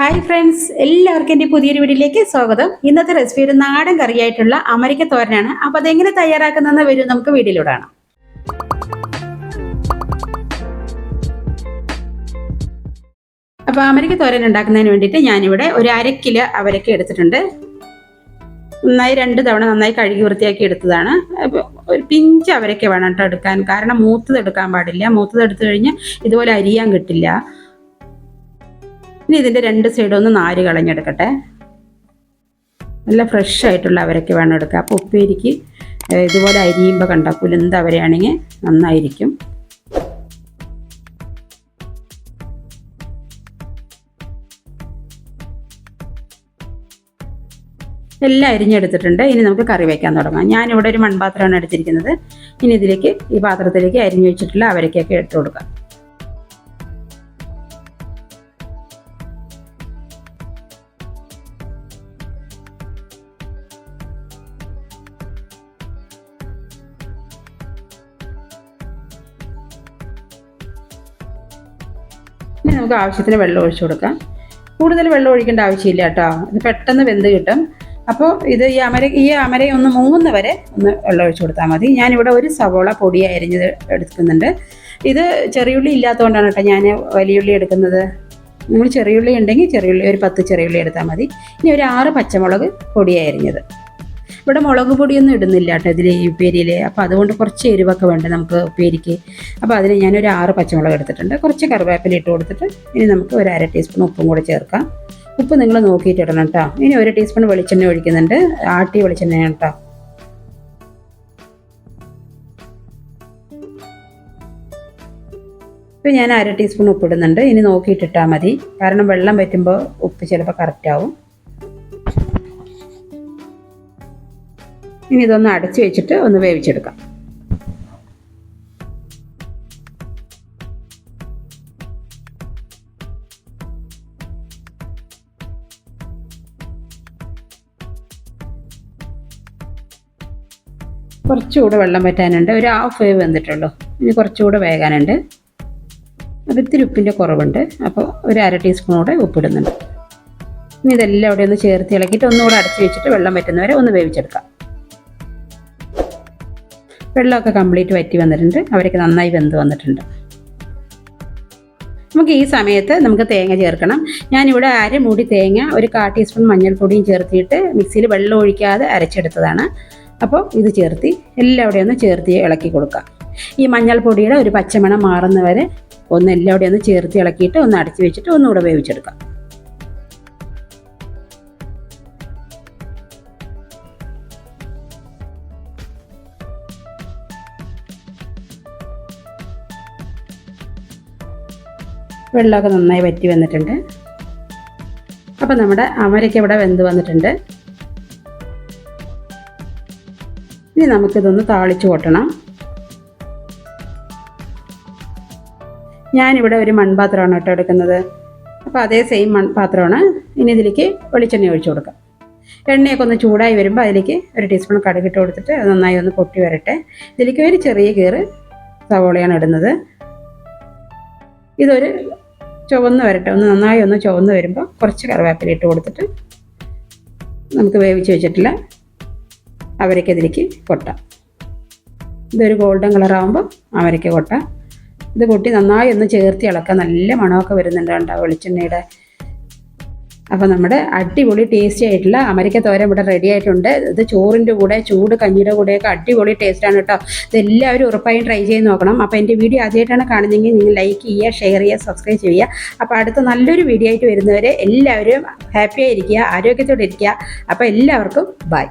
Hi friends എല്ലാവർക്കും എന്റെ പുതിയൊരു വീഡിയോയിലേക്ക് സ്വാഗതം. ഇന്നത്തെ റെസിപ്പി ഒരു നാടൻ കറിയായിട്ടുള്ള അമരിക്ക തോരനാണ്. അപ്പോൾ അതെങ്ങനെ തയ്യാറാക്കുന്നതെന്ന് വരും നമുക്ക് വീഡിയോയിലൂടെ കാണാം. അപ്പോൾ അമരിക്ക തോരൻ ഉണ്ടാക്കുന്നതിന് വേണ്ടിയിട്ട് ഞാനിവിടെ ഒരു അര കിലോ അവരക്ക എടുത്തിട്ടുണ്ട്. നന്നായി രണ്ട് തവണ നന്നായി കഴുകി വൃത്തിയാക്കി എടുത്തതാണ്. ഒരു പിഞ്ച് അവരക്ക വേണം കേട്ടോ എടുക്കാൻ. കാരണം മൂത്തത് എടുക്കാൻ പാടില്ല. മൂത്തത് എടുത്തു കഴിഞ്ഞാൽ ഇതുപോലെ അരിയാൻ കിട്ടില്ല. ഇനി ഇതിന്റെ രണ്ട് സൈഡും ഒന്ന് നാര് കളഞ്ഞെടുക്കട്ടെ. നല്ല ഫ്രഷ് ആയിട്ടുള്ള അവരൊക്കെ വേണം എടുക്കുക അപ്പോൾ ഉപ്പേരിക്ക് ഇതുപോലെ അരിയുമ്പോൾ കണ്ട കുലുന്ത അവരെയാണെങ്കിൽ നന്നായിരിക്കും. എല്ലാം അരിഞ്ഞെടുത്തിട്ടുണ്ട്. ഇനി നമുക്ക് കറി വയ്ക്കാൻ തുടങ്ങാം. ഞാനിവിടെ ഒരു മൺപാത്രമാണ് എടുത്തിരിക്കുന്നത്. ഇനി ഇതിലേക്ക് ഈ പാത്രത്തിലേക്ക് അരിഞ്ഞു വെച്ചിട്ടുള്ള അവരക്കൊക്കെ ഇട്ട് കൊടുക്കാം. ഇനി നമുക്ക് ആവശ്യത്തിന് വെള്ളം ഒഴിച്ചു കൊടുക്കാം. കൂടുതൽ വെള്ളം ഒഴിക്കേണ്ട ആവശ്യമില്ല കേട്ടോ. ഇത് പെട്ടെന്ന് വെന്ത് കിട്ടും. അപ്പോൾ ഇത് ഈ അമര ഈ അമര ഒന്ന് മൂന്ന് വരെ ഒന്ന് വെള്ളം ഒഴിച്ചു കൊടുത്താൽ മതി. ഞാനിവിടെ ഒരു സവോള പൊടി അരിഞ്ഞത് എടുക്കുന്നുണ്ട്. ഇത് ചെറിയുള്ളി ഇല്ലാത്തതുകൊണ്ടാണ് കേട്ടോ ഞാൻ വലിയുള്ളി എടുക്കുന്നത്. നിങ്ങൾ ചെറിയുള്ളി ഉണ്ടെങ്കിൽ ചെറിയുള്ളി ഒരു പത്ത് ചെറിയുള്ളി എടുത്താൽ മതി. ഇനി ഒരു ആറ് പച്ചമുളക് പൊടി അരിഞ്ഞത്. ഇവിടെ മുളക് പൊടിയൊന്നും ഇടുന്നില്ല കേട്ടോ ഇതിൽ ഉപ്പേരിയിൽ അപ്പോൾ അതുകൊണ്ട് കുറച്ച് എരിവൊക്കെ വേണ്ട നമുക്ക് ഉപ്പേരിക്ക്. അപ്പോൾ അതിന് ഞാനൊരു ആറ് പച്ചമുളക് എടുത്തിട്ടുണ്ട്. കുറച്ച് കറിവേപ്പില ഇട്ട് കൊടുത്തിട്ട് ഇനി നമുക്ക് ഒരു അര ടീസ്പൂൺ ഉപ്പും കൂടെ ചേർക്കാം. ഉപ്പ് നിങ്ങൾ നോക്കിയിട്ട് ഇടണം കേട്ടോ. ഇനി ഒരു ടീസ്പൂൺ വെളിച്ചെണ്ണ ഒഴിക്കുന്നുണ്ട്. ആട്ടി വെളിച്ചെണ്ണയാണ് കേട്ടോ. ഇപ്പം ഞാൻ അര ടീസ്പൂൺ ഉപ്പ് ഇടുന്നുണ്ട്. ഇനി നോക്കിയിട്ടിട്ടാൽ മതി. കാരണം വെള്ളം പറ്റുമ്പോൾ ഉപ്പ് ചിലപ്പോൾ കറക്റ്റ് ആവും. ഇനി ഇതൊന്ന് അടച്ചു വെച്ചിട്ട് ഒന്ന് വേവിച്ചെടുക്കാം. കുറച്ചുകൂടെ വെള്ളം പറ്റാനുണ്ട് ഒരു ഹാഫ് വേവ് വന്നിട്ടുള്ളൂ. ഇനി കുറച്ചുകൂടെ വേകാനുണ്ട്. അത് ഇത്തിരി ഉപ്പിന്റെ കുറവുണ്ട്. അപ്പോൾ ഒരു അര ടീസ്പൂൺ കൂടെ ഉപ്പിടുന്നുണ്ട്. ഇനി ഇതെല്ലാം അവിടെ ഒന്ന് ചേർത്ത് ഇളക്കിയിട്ട് ഒന്നുകൂടെ അടച്ചു വെച്ചിട്ട് വെള്ളം പറ്റുന്നവരെ ഒന്ന് വേവിച്ചെടുക്കാം. വെള്ളമൊക്കെ കംപ്ലീറ്റ് വറ്റി വന്നിട്ടുണ്ട്. അവരൊക്കെ നന്നായി വെന്ത് വന്നിട്ടുണ്ട്. നമുക്ക് ഈ സമയത്ത് നമുക്ക് തേങ്ങ ചേർക്കണം. ഞാനിവിടെ അര മൂടി തേങ്ങ ഒരു കാ ടീസ്പൂൺ മഞ്ഞൾപ്പൊടിയും ചേർത്തിയിട്ട് മിക്സിയിൽ വെള്ളം ഒഴിക്കാതെ അരച്ചെടുത്തതാണ്. അപ്പോൾ ഇത് ചേർത്തി എല്ലാവിടെയും ഒന്ന് ചേർത്തി ഇളക്കി കൊടുക്കാം. ഈ മഞ്ഞൾപ്പൊടിയുടെ ഒരു പച്ചമണം മാറുന്നവരെ ഒന്ന് എല്ലാവിടെയും ഒന്ന് ചേർത്ത് ഇളക്കിയിട്ട് ഒന്ന് അടച്ചു വെച്ചിട്ട് ഒന്നുകൂടെ വേവിച്ചെടുക്കാം. വെള്ളമൊക്കെ നന്നായി വറ്റി വന്നിട്ടുണ്ട്. അപ്പോൾ നമ്മുടെ അമരയ്ക്ക് ഇവിടെ വെന്ത് വന്നിട്ടുണ്ട്. ഇനി നമുക്കിതൊന്ന് താളിച്ച് കൊട്ടണം. ഞാനിവിടെ ഒരു മൺപാത്രമാണ് കേട്ടോ എടുക്കുന്നത്. അപ്പോൾ അതേ സെയിം മൺപാത്രമാണ്. ഇനി ഇതിലേക്ക് വെളിച്ചെണ്ണ ഒഴിച്ചു കൊടുക്കാം. എണ്ണയൊക്കെ ഒന്ന് ചൂടായി വരുമ്പോൾ അതിലേക്ക് ഒരു ടീസ്പൂൺ കടുകിട്ട് കൊടുത്തിട്ട് അത് നന്നായി ഒന്ന് പൊട്ടി വരട്ടെ. ഇതിലേക്ക് ഒരു ചെറിയ കീറ് സവോളയാണ് ഇടുന്നത്. ഇതൊരു ചുവന്ന് വരട്ടെ. ഒന്ന് നന്നായി ഒന്ന് ചുവന്ന് വരുമ്പോൾ കുറച്ച് കറിവേപ്പില ഇട്ട് കൊടുത്തിട്ട് നമുക്ക് വേവിച്ച് വെച്ചിട്ടില്ല അവരയ്ക്ക് ഇതിലേക്ക് കൊട്ടാം. ഇതൊരു ഗോൾഡൻ കളറാകുമ്പോൾ അവരയ്ക്ക് കൊട്ടാം. ഇത് കൊട്ടി നന്നായി ഒന്ന് ചേർത്ത് ഇളക്കാം നല്ല മണമൊക്കെ വരുന്നുണ്ട് കണ്ടോ വെളിച്ചെണ്ണയുടെ അപ്പോൾ നമ്മുടെ അടിപൊളി ടേസ്റ്റി ആയിട്ടുള്ള അമരിക്ക തോരൻ ഇവിടെ റെഡി ആയിട്ടുണ്ട്. ഇത് ചോറിന്റെ കൂടെ ചൂട് കഞ്ഞിയുടെ കൂടെയൊക്കെ അടിപൊളി ടേസ്റ്റാണ് കേട്ടോ. ഇതെല്ലാവരും ഉറപ്പായും ട്രൈ ചെയ്ത് നോക്കണം. അപ്പോൾ എന്റെ വീഡിയോ ആദ്യമായിട്ടാണ് കാണുന്നതെങ്കിൽ നിങ്ങൾ ലൈക്ക് ചെയ്യുക ഷെയർ ചെയ്യുക സബ്സ്ക്രൈബ് ചെയ്യുക. അപ്പോൾ അടുത്ത നല്ലൊരു വീഡിയോ ആയിട്ട് വരുന്നവരെ എല്ലാവരും ഹാപ്പി ആയിരിക്കുക ആരോഗ്യത്തോടെ ഇരിക്കുക. അപ്പോൾ എല്ലാവർക്കും ബൈ